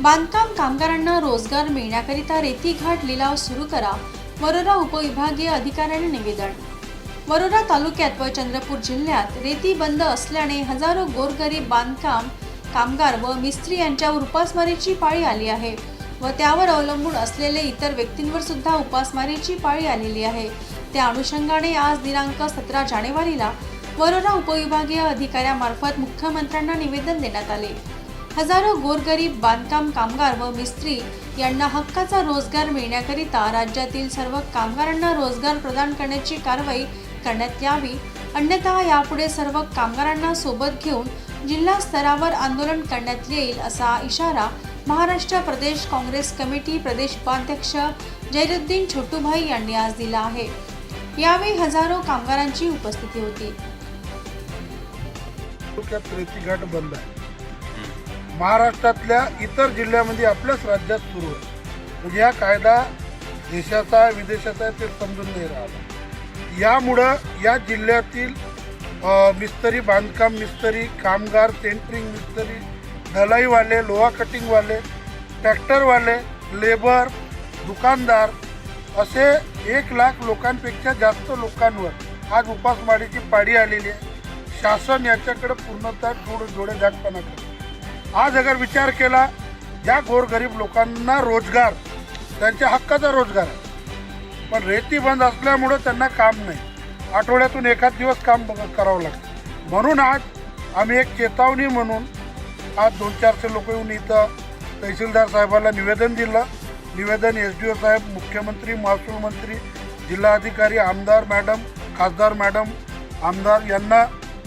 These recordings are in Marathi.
बांधकाम कामगारांना रोजगार मिळण्याकरिता रेती घाट लिलाव सुरू करा. वरोरा उपविभागीय अधिकाऱ्याने निवेदन. वरोरा तालुक्यात व चंद्रपूर जिल्ह्यात रेती बंद असल्याने हजारो गोरगरीब बांधकाम कामगार व मिस्त्री यांच्यावर उपासमारीची पाळी आली आहे व त्यावर अवलंबून असलेले इतर व्यक्तींवर सुद्धा उपासमारीची पाळी आलेली आहे. त्या अनुषंगाने आज दिनांक सतरा जानेवारीला वरोरा उपविभागीय अधिकाऱ्यामार्फत मुख्यमंत्र्यांना निवेदन देण्यात आले. हजारो गोरगरीब बांधकाम कामगार व मिस्त्री यांना हक्काचा रोजगार मिळण्याकरिता राज्यातील सर्व कामगारांना रोजगार प्रदान करण्याची कारवाई करण्यात यावी. अन्यथा यापुढे सर्व कामगारांना सोबत घेऊन जिल्हा स्तरावर आंदोलन करण्यात येईल असा इशारा महाराष्ट्र प्रदेश काँग्रेस कमिटी प्रदेश उपाध्यक्ष जैरुद्दीन छोटूभाई यांनी आज दिला आहे. यावेळी हजारो कामगारांची उपस्थिती होती. तालुक्यात रेती घाट बंद आहे. महाराष्ट्रातल्या इतर जिल्ह्यामध्ये आपल्याच राज्यात सुरू आहे म्हणजे हा कायदा देशाचा आहे विदेशाचा आहे ते समजून नाही राहिला. यामुळं या जिल्ह्यातील मिस्त्री बांधकाम मिस्त्री कामगार सेंटरिंग मिस्त्री ढलाईवाले लोहा कटिंगवाले ट्रॅक्टरवाले लेबर दुकानदार असे एक लाख लोकांपेक्षा जास्त लोकांवर आज उपासमारीची पाडी आलेली आहे. शासन याच्याकडे पूर्णतः थोडं जोडे झाकपणा करतं आज अगर विचार केला ज्या गोरगरीब लोकांना रोजगार त्यांच्या हक्काचा रोजगार आहे. पण रेती बंद असल्यामुळं त्यांना काम नाही. आठवड्यातून एखाद दिवस काम करावं लागतं. म्हणून आज आम्ही एक चेतावणी म्हणून आज दोन चारशे लोक येऊन इथं तहसीलदार साहेबाला निवेदन दिलं. निवेदन एस डी ओ साहेब मुख्यमंत्री महसूल मंत्री जिल्हाधिकारी आमदार मॅडम खासदार मॅडम आमदार यांना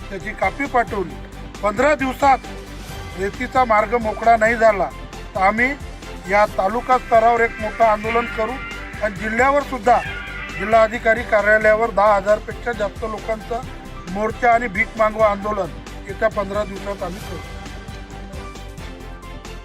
त्याची कापी पाठवली. पंधरा दिवसात रेतीचा मार्ग मोकळा नाही झाला तर आम्ही या तालुका स्तरावर एक मोठं आंदोलन करू. आणि जिल्ह्यावर सुद्धा जिल्हाधिकारी कार्यालयावर दहा हजारपेक्षा जास्त लोकांचं मोर्चा आणि भीक मागवा आंदोलन येत्या पंधरा दिवसात आम्ही करू.